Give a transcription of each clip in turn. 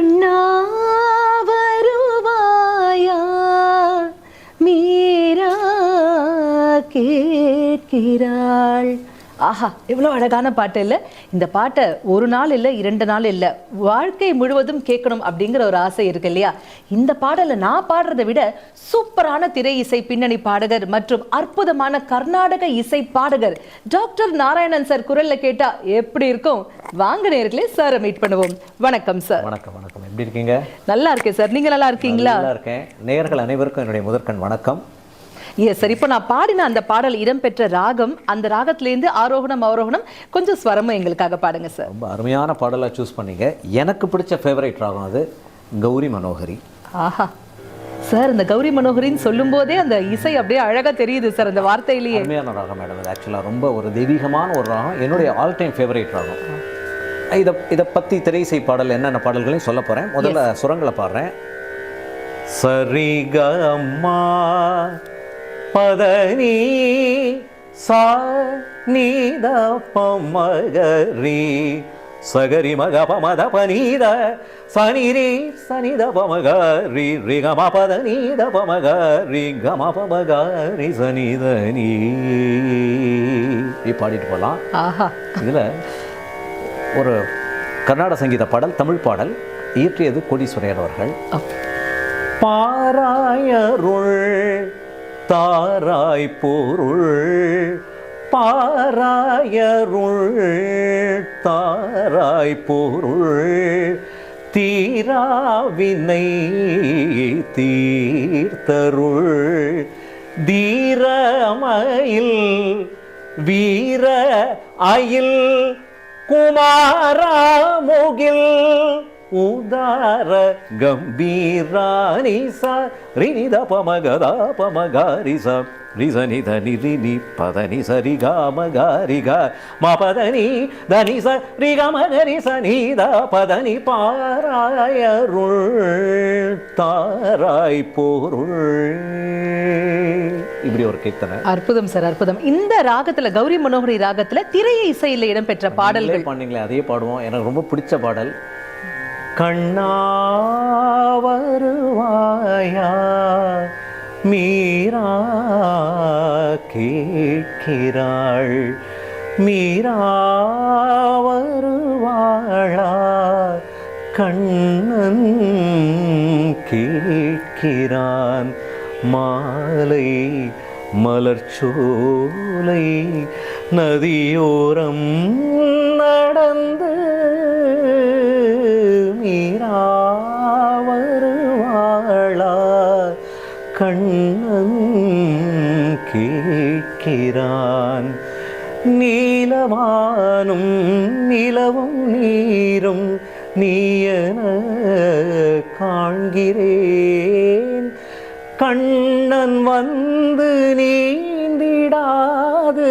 கண்ணா வருவாயா மீரா கேட்கிறாள். ஆஹா எவ்வளோ அழகான பாட்டு இல்லை? இந்த பாட்டை ஒரு நாள் இல்லை இரண்டு நாள் இல்லை வாழ்க்கை முழுவதும் கேட்கணும் அப்படிங்கிற ஒரு ஆசை இருக்கு இல்லையா? இந்த பாடலை நான் பாடுறதை விட சூப்பரான திரை இசை பின்னணி பாடகர் மற்றும் அற்புதமான கர்நாடக இசை பாடகர் டாக்டர் நாராயணன் சார் குரல்ல கேட்டா எப்படி இருக்கும்? வாங்க நேர்களே சாரை மீட் பண்ணுவோம். வணக்கம் சார். வணக்கம் வணக்கம். எப்படி இருக்கீங்க? நல்லா இருக்கேன் சார். நீங்க நல்லா இருக்கீங்களா? நல்லா இருக்கேன். நேயர்கள் அனைவருக்கும் என்னுடைய முதற்கண் வணக்கம். எஸ் சார் இப்போ நான் பாடின அந்த பாடல் இடம்பெற்ற ராகம் அந்த ராகத்திலேருந்து ஆரோகணம் அவரோகணம் கொஞ்சம் ஸ்வரமும் எங்களுக்காக பாடுங்க சார் ரொம்ப அருமையான பாடலாக சூஸ் பண்ணீங்க. எனக்கு பிடிச்ச ஃபேவரட் ராகம் அது கௌரி மனோகரி. ஆஹா. சார் இந்த கௌரி மனோகரின்னு சொல்லும் போதே அந்த இசை அப்படியே அழகா தெரியுது சார் அந்த வார்த்தையிலேயே. அருமையான ராகம் மேடம் அது ஆக்சுவலாக ரொம்ப ஒரு தெய்வீகமான ஒரு ராகம். என்னுடைய ஆல் டைம் ஃபேவரட் ராகம். இதை இதை பற்றி திரைசை பாடல் என்னென்ன பாடல்களையும் சொல்ல போகிறேன் முதல்ல சுரங்களை பாடுறேன். சரிக அம்மா பதனி சா நீத பமகரி சகரி மக பமத பனீத சனிரி சனித பமகரி ரி கம பத நீத பமகரி கம பமகரி சனிதனி பாடிட்டு போகலாம் ஆஹா. இதில் ஒரு கர்நாடக சங்கீத பாடல் தமிழ் பாடல் இயற்றியது கோடீஸ்வரர் அவர்கள். பாராயருள் தாராய் பொருள் பாராயருள் தாராய் பொருள் தீராவினை தீர்த்தருள். தீரமயில் வீர அயில் குமாராமுகில் உதார கம்பீரானிச ரினித பமகத பமகாரிச ரிசனி தனி ரினி பதனி சரி காம காரிக ம பதனி தனி ச ரி கம கரி ச நீத பதனி பாராயருள் தாராய் பொருள் இப்படி ஒரு கீர்த்தனை. அற்புதம் சார் அற்புதம். இந்த ராகத்துல கௌரி மனோகரி ராகத்துல திரை இசையில இடம்பெற்ற பாடல்கள். பண்ணீங்களே அதே பாடுவோம். எனக்கு ரொம்ப பிடிச்ச பாடல். கண்ணா வருவாயா மீரா கேட்கிறாள். மீரா வருவாளா? கண்ணன் கேட்கிறான். மாலை மலர்ச்சோலை நதியோரம் நடந்து கேட்கிறான் நீலவானும் நிலவும் நீரும் நீயன காண்கிறேன். கண்ணன் வந்து நீந்திடாது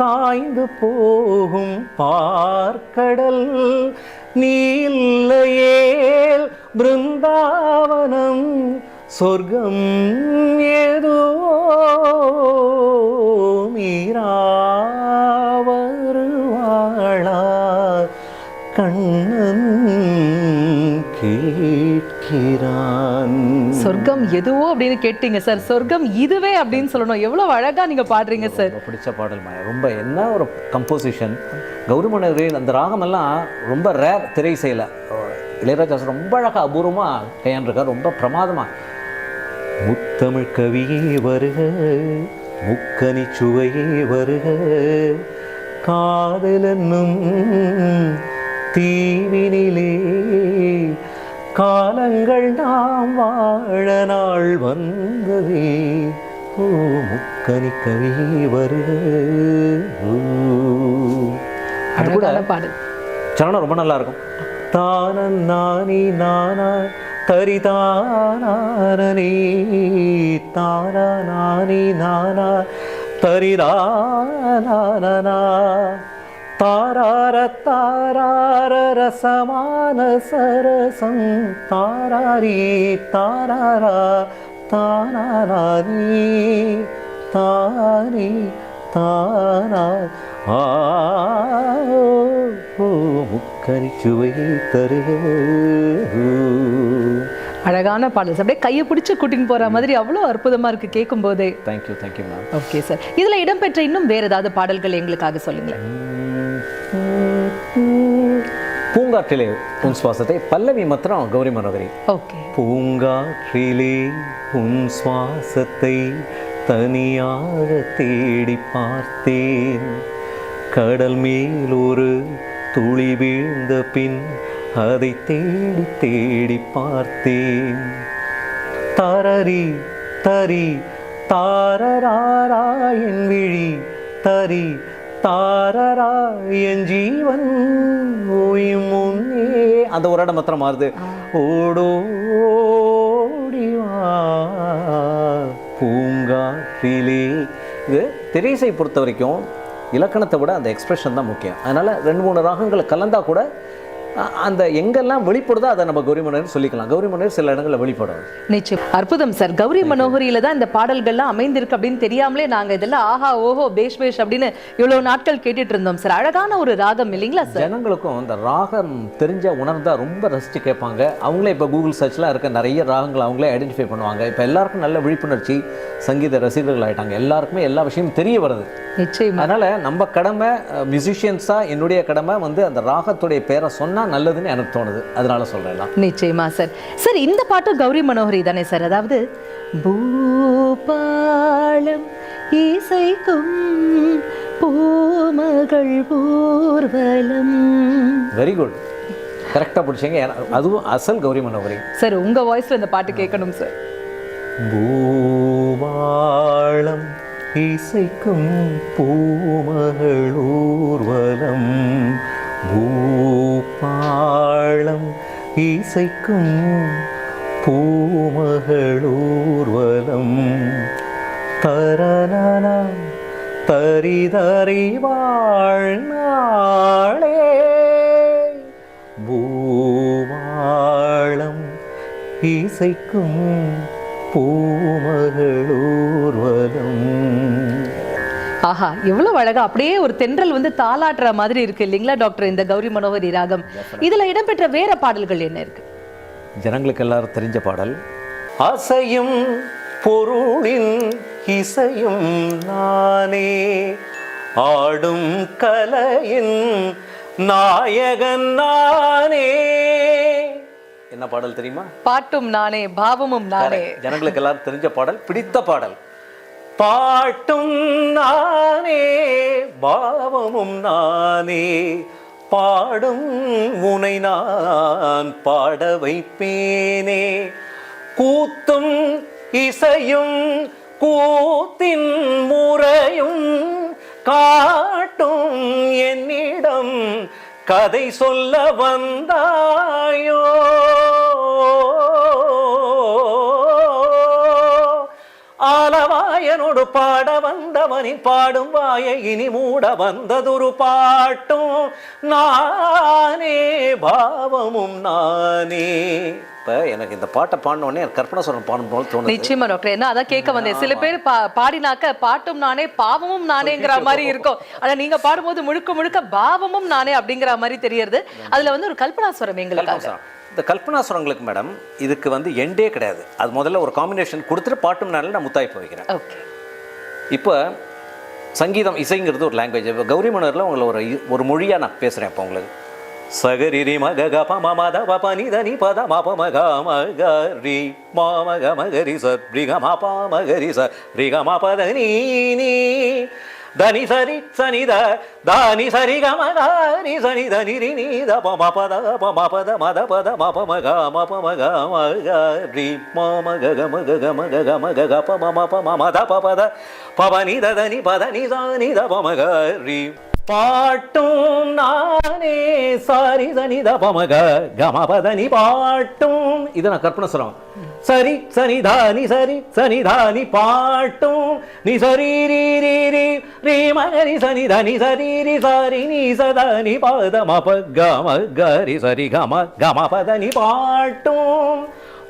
காய்ந்து போகும் பார்க்கடல் நீல்லையேல் பிருந்தாவனம் சொர்க்கம் ஏ எதுவோ அப்படின்னு கேட்டீங்க சார் சொர்க்கம் இதுவே அப்படின்னு சொல்லணும். எவ்வளவு அழகா நீங்க பாடுறீங்க சார். ரொம்ப பிடிச்ச பாடல் மாயா. ரொம்ப என்ன ஒரு கம்போசிஷன் கௌரிமணரின் அந்த ராகமெல்லாம் ரொம்ப ரேர் திரை செய்யல இளையராஜா ரொம்ப அழகாக அபூர்வமாக கையாண்டிருக்கார். ரொம்ப பிரமாதமாக முத்தமிழ் கவியே வருக முக்கனி சுவையே வருக காதலென்னும் தீவினிலே காலங்கள் நாம் வாழ நாள் வந்ததே. ஓ முக்கனி கவியே வருக. அது கூட சரணம் ரொம்ப நல்லா இருக்கும் தானன் நானி நானா தரி தானே நானி நானா தரி தானா தாரார தாரார ரசமான சரசம். தாராரி தாராரா தானாரி தாரி தானா. ஆ முக்கரி சுவை தருக அழகான பாடல் அப்படியே கையை பிடிச்சு கூட்டின்னு போற மாதிரி அவ்வளோ அற்புதமா இருக்கு கேட்கும் போதே. Thank you thank you ma'am okay sir இதுல இடம்பெற்ற இன்னும் வேற ஏதாவது பாடல்கள் எங்களுக்காக சொல்லுங்களேன். பூங்காற்றிலே உன் சுவாசத்தை பல்லவி மாத்திரம் கௌரி மனோகரி. ஓகே. பூங்காற்றிலே உன் சுவாசத்தை தனியாக தேடி பார்த்தேன். கடல் மேல் ஒரு துளி வீழ்ந்த பின் அதை தேடி தேடி பார்த்தேன். தரரி தரி தாரராரா என் விழி தரி தாரரா என் ஜீவன் ஓயும் முன்னே. அந்த ஒரு இடம் மாத்திரம் மாறுது. ஓடோடி வா. பூங்காற்றிலே. இது திரைசை பொறுத்த வரைக்கும் இலக்கணத்தை விட அந்த எக்ஸ்பிரஷன் தான் முக்கியம். அதனால ரெண்டு மூணு ராகங்களை கலந்தா கூட அந்த எங்கெல்லாம் வெளிப்படுதோ அதை நம்ம கௌரி மன்னர் சொல்லிக்கலாம். கௌரி மன்னர் சில இடங்களில் வெளிப்படாது நிச்சயம். அற்புதம் சார். கௌரி மனோகரியில தான் இந்த பாடல்கள்லாம் அமைந்திருக்கு அப்படின்னு தெரியாமலே நாங்க இதெல்லாம் ஆஹா ஓஹோ பேஷ் பேஷ் அப்படின்னு இவ்வளவு நாட்கள் கேட்டுட்டு இருந்தோம் சார். அழகான ஒரு ராகம் இல்லைங்களா சார்? ஜனங்களுக்கும் இந்த ராகம் தெரிஞ்ச உணர்ந்தா ரொம்ப ரசித்து கேட்பாங்க. அவங்களே இப்போ கூகுள் சர்ச்லாம் இருக்க நிறைய ராகங்கள் அவங்களே ஐடென்டிஃபை பண்ணுவாங்க. இப்போ எல்லாருக்கும் நல்ல விழிப்புணர்ச்சி சங்கீத ரசிகர்கள் ஆயிட்டாங்க. எல்லாருக்குமே எல்லா விஷயமும் தெரிய வருது. நிச்சயமா. அதனால நம்ம கடமை மியூசிஷியன்ஸாக என்னுடைய கடமை வந்து அந்த ராகத்துடைய பேரை சொன்னா நல்லதுன்னு எனக்கு தோணுது. அதனால சொல்றேன். நிச்சயமா சார். சார் இந்த பாட்டும் கௌரி மனோகரி தானே சார்? அதாவது பூபாலம் இசைக்கும் பூமகள் ஊர்வலம். வெரி குட் கரெக்டாக பிடிச்சிங்க. அதுவும் அசல் கௌரி மனோகரி. சார் உங்க வாய்ஸ்ல இந்த பாட்டு கேட்கணும் சார். பூவாளம் இசைக்கும் பூமகள் ஊர்வலம். பூபாளம் இசைக்கும் பூமகளூர்வலம். தரநன தரிதறி வாழ்நாளே. பூவாளம் இசைக்கும் பூமகளூர்வலம். ஆஹா எவ்வளவு அழகா அப்படியே ஒரு தென்றல் வந்து தாளாட்டுற மாதிரி இருக்கு இல்லைங்களா டாக்டர்? இந்த கௌரி மனோகரி ராகம். இதுல இடம்பெற்ற வேற பாடல்கள் என்ன இருக்கு? ஜனங்களுக்கு எல்லாரும் தெரிஞ்ச பாடல் அசையும் பொருளின் இசையும் நானே ஆடும் கலையின் நாயகன் நானே. என்ன பாடல் தெரியுமா? பாட்டும் நானே பாவமும் நானே. ஜனங்களுக்கு எல்லாரும் தெரிஞ்ச பாடல் பிடித்த பாடல். பாட்டும் நானே பாவமும் நானே. பாடும் உனை நான் பாட வைப்பேனே. கூத்தும் இசையும் கூத்தின் முறையும் காட்டும் என்னிடம் கதை சொல்ல வந்தாயோ. ஆலவாயனோடு பாட வந்தவனின் பாடும் வாயை இனி மூட வந்ததொரு பாட்டும். நானே பாவமும் நானே. இப்ப எனக்கு இந்த பாட்டை பாடினோடனே கற்பனை சொல்றேன் பாடணும் போல தோணுது. நிச்சயமா டாக்டர். என்ன அதான் கேட்க வந்தேன். சில பேர் பா- பாடினாக்க பாட்டும் நானே பாவமும் நானேங்கிற மாதிரி இருக்கும். ஆனா நீங்க பாடும்போது முழுக்க முழுக்க பாவமும் நானே அப்படிங்கிற மாதிரி தெரியறது. அதுல வந்து ஒரு கல்பனாஸ்வரம் எங்களுக்காக. கல்பனாசுரம். இந்த கல்பனாசுரங்களுக்கு மேடம் இதுக்கு வந்து எண்டே கிடையாது. அது முதல்ல ஒரு காம்பினேஷன் கொடுத்துட்டு பாட்டும் நாளில் நான் முத்தாய்ப்பு வைக்கிறேன் ஓகே. இப்போ சங்கீதம் இசைங்கிறது ஒரு லாங்குவேஜ் இப்போ கௌரி மனோரில் உங்களை ஒரு ஒரு மொழியாக நான் பேசுகிறேன் இப்போ உங்களுக்கு. சகரிரி மக க ப ம ம த ப ப நி த நி ப த ம ப ம க ம க ரி ம ம க ம க ரி ச ரி க ம ப ம க ரி ச ரி க ம ப த நீ நீ దని సరి సని ద దాని సరి గ మ గ రి సని ద ని రి ని ద ప మ ప ద ప మ ప ద మ ద ప ద మ ప మ గ మ ప మ గ మ గ రి మ మ గ గ మ గ గ మ గ గ మ గ గ ప మ మ ప మ మ ద ప ప ద ప ప ని ద ద ని ప ద ని ద ని ద ప మ గ ரி பாட்டும் நானே சாரி சனித பமக கமபதனி பாட்டும். இது நான் கற்பனை சொல்றோம் சரி சனி தானி சரி சனி தானி பாட்டும். நீ சரி ரீ ரீ ரீ ரீ மகரி சனி தனி சரி ரி சரி நீ சதனி பத மப கம கரி சரி கம கமபதனி பாட்டும்.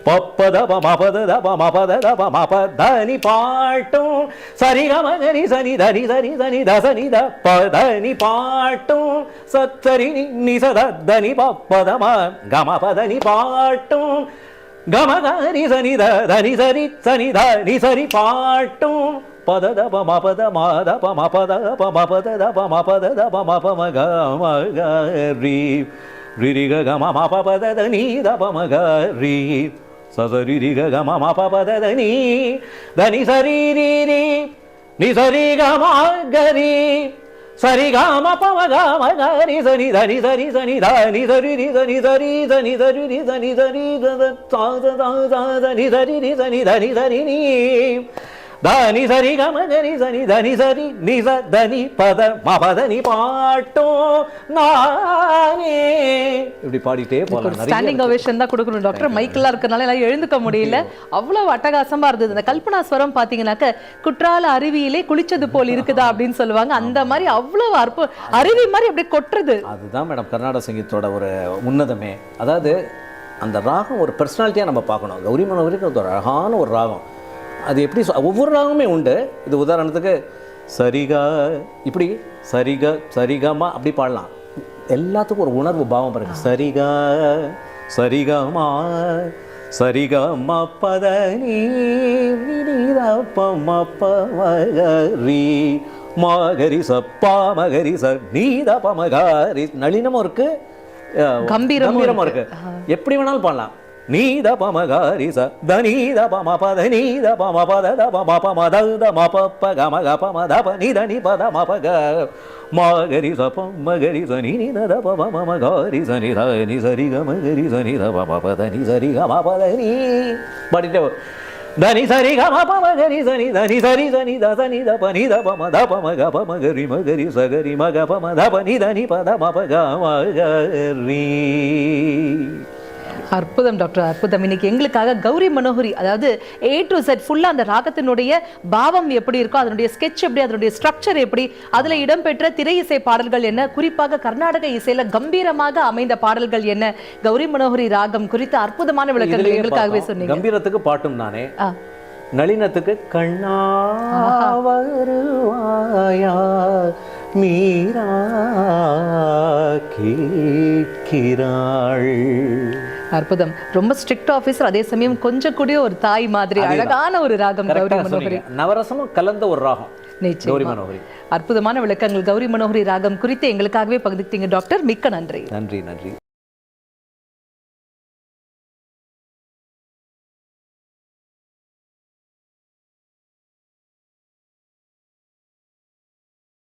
பப்பதபமபதபமபதபமபதனி பாட்டும் சரிகமகனி சனி தனி சனி சனி தசனி த ப பாட்டும் சத்தரி நி சத தனி பப்பத பாட்டும் கமகரி சனி தனி சரி சனி தனி சரி பாட்டும் பத தப மபத மத ப மபத ப மபத தப மபத தப மப மக மக ரீ ரி க க ம ம ப ப த த நீ த ப ம க ரி ச ச ரி ரி க க ம ம ப ப த த நீ த நி ச ரி ரி ரி நி ச ரி க ம க ரி சரி க ம ப ம க ம க ரி ச நி த நி ச ரி ச நி த நி ச ரி ரி ச நி ச ரி ச நி ச ரி ரி ச நி ச ரி த த த த த த த நி ச ரி ரி ச நி த நி ச ரி நீ దని సరి గమ గరి సని దని సరి నిజ దని పద మపదని பாட்டும் நானே இப்படி பாடிட்டே போகலாம் நிறைய ஸ்டாண்டிங் ஓவேஷன் தான் கொடுக்கணும் டாக்டர் மைக்கெல்லாம் இருக்கறனால எல்லாம் எழுந்துக்க முடியல அவ்வளவு அட்டகாசமா இருந்தது இந்த கல்பனா ஸ்வரம் பாத்தீங்கன்னாக்க குற்றால அருவியிலே குளிச்சது போல் இருக்குதா அப்படின்னு சொல்லுவாங்க அந்த மாதிரி அவ்வளவு அற்பு அருவி மாதிரி அப்படியே கொட்டுறது அதுதான் மேடம் கர்நாடக சங்கீதத்தோட ஒரு உன்னதமே அதாவது அந்த ராகம் ஒரு பர்சனாலிட்டியாக நம்ம பார்க்கணும் கௌரி மனோகருக்கு அது ஒரு அழகான ஒரு ராகம் அது எப்படி ஒவ்வொரு ராகமே உண்டு. இது உதாரணத்துக்கு சரிகா இப்படி. சரிக சரிகமா அப்படி பாடலாம். எல்லாத்துக்கும் ஒரு உணர்வு பாவம் பாருங்க. சரிகா சரிகமா சரிகமா பத நீ மகரி மகரி சப்பா மகரி ச நீத பமகாரி நளினமும் இருக்கு. கம்பீரமும் இருக்கு. எப்படி வேணாலும் பாடலாம். நீத பமகாரி ச தனீத பம பத நீத பம பத த பம பம த த ம ப ப க ம க ப ம த ப நீ த நீ ப த ம ப க மகரி ச ப மகரி ச நீ நீ த ப ம ம ம காரி ச நீ த நீ சரி க மகரி ச நீ த ப ப ப த நீ சரி க ம ப த நீ பாடிட்டே வா. దని సరి గ మ ప మ గరి సని దని సరి సని ద సని ద ప ని ద ప మ ద ప మ గ ప మ గరి మ గరి స గరి మ గ ప మ ద ప ని ద ని ప ద మ ప గ మ గ ரி அற்புதம் டாக்டர் அற்புதம். இன்னைக்கு எங்களுக்காக கௌரி மனோகரி அதாவது ஏ டு செட் ஃபுல்லா அந்த ராகத்தினுடைய பாவம் எப்படி இருக்கோ அதனுடைய ஸ்கெட்ச் எப்படி அதனுடைய ஸ்ட்ரக்சர் எப்படி அதுல இடம்பெற்ற திரை இசை பாடல்கள் என்ன குறிப்பாக கர்நாடக இசையில கம்பீரமாக அமைந்த பாடல்கள் என்ன கௌரி மனோகரி ராகம் குறித்த அற்புதமான விளக்கங்கள் எங்களுக்காகவே. சொன்னீங்க. கம்பீரத்துக்கு பாட்டும் நானே. நளினத்துக்கு கண்ணா வருவாயா மீரா கேட்கிறாள். அற்புதம். ரொம்ப ஸ்ட்ரிக்ட் ஆபீசர் அதே சமயம் கொஞ்சம் கூடிய ஒரு தாய் மாதிரி அழகான ஒரு ராகம் கௌரி மனோகரி. நவரசமும் கலந்த ஒரு ராகம் கௌரி மனோகரி. அற்புதமான விளக்கங்கள் கௌரி மனோகரி ராகம் குறித்து எங்களுக்காகவே பகிர்ந்துட்டீங்க டாக்டர். மிக்க நன்றி. நன்றி நன்றி.